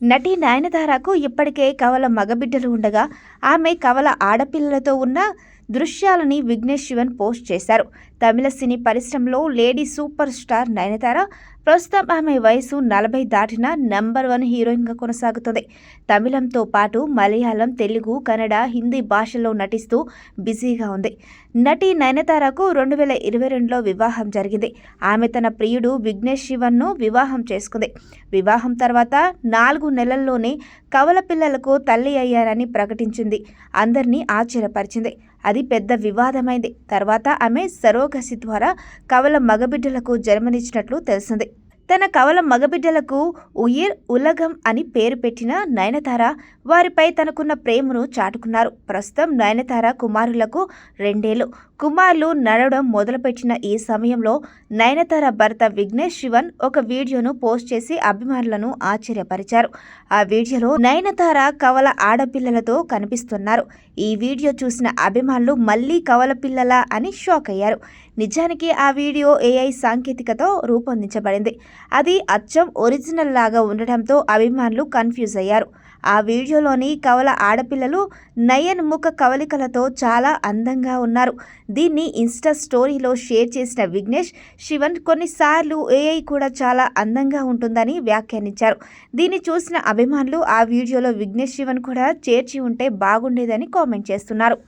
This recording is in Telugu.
నటి నయనతారకు ఇప్పటికే కవల మగబిడ్డలు ఉండగా ఆమె కవల ఆడపిల్లలతో ఉన్న దృశ్యాలని విఘ్నేష్ శివన్ పోస్ట్ చేశారు. తమిళ సినీ పరిశ్రమలో లేడీ సూపర్ స్టార్ నయనతార ప్రస్తుతం ఆమె వయసు నలభై దాటిన నంబర్ వన్ హీరోయిన్గా కొనసాగుతుంది. తమిళంతో పాటు మలయాళం తెలుగు కన్నడ హిందీ భాషల్లో నటిస్తూ బిజీగా ఉంది. నటి నయనతారకు రెండు వేల ఇరవై రెండులో వివాహం జరిగింది. ఆమె తన ప్రియుడు విఘ్నేష్ శివన్ను వివాహం చేసుకుంది. వివాహం తర్వాత నాలుగు నెలల్లోనే కవల పిల్లలకు తల్లి అయ్యారని ప్రకటించింది. అందరినీ ఆశ్చర్యపరిచింది. అది పెద్ద వివాదమైంది. తర్వాత ఆమె సరోగసి ద్వారా కవల మగబిడ్డలకు జన్మనిచ్చినట్లు తెలిసింది. తన కవల మగబిడ్డలకు ఉయిర్ ఉలగం అని పేరు పెట్టిన నయనతార వారిపై తనకున్న ప్రేమను చాటుకున్నారు. ప్రస్తుతం నయనతార కుమారులకు రెండేళ్ళు. కుమారులు నడవడం మొదలుపెట్టిన ఈ సమయంలో నయనతార భర్త విఘ్నేష్ శివన్ ఒక వీడియోను పోస్ట్ చేసి అభిమానులను ఆశ్చర్యపరిచారు. ఆ వీడియోలో నయనతార కవల ఆడపిల్లలతో కనిపిస్తున్నారు. ఈ వీడియో చూసిన అభిమానులు మళ్ళీ కవల పిల్లలా అని షాక్ అయ్యారు. నిజానికి ఆ వీడియో ఏఐ సాంకేతికతో రూపొందించబడింది. అది అచ్చం ఒరిజినల్ లాగా ఉండటంతో అభిమానులు కన్ఫ్యూజ్ అయ్యారు. ఆ వీడియోలోని కవల ఆడపిల్లలు నయన్ ముఖ కవలికలతో చాలా అందంగా ఉన్నారు. దీన్ని ఇన్స్టా స్టోరీలో షేర్ చేసిన విఘ్నేష్ శివన్ కొన్నిసార్లు ఏఐ కూడా చాలా అందంగా ఉంటుందని వ్యాఖ్యానించారు. దీన్ని చూసిన అభిమానులు ఆ వీడియోలో విఘ్నేష్ శివన్ కూడా చేర్చి ఉంటే బాగుండేదని కామెంట్ చేస్తున్నారు.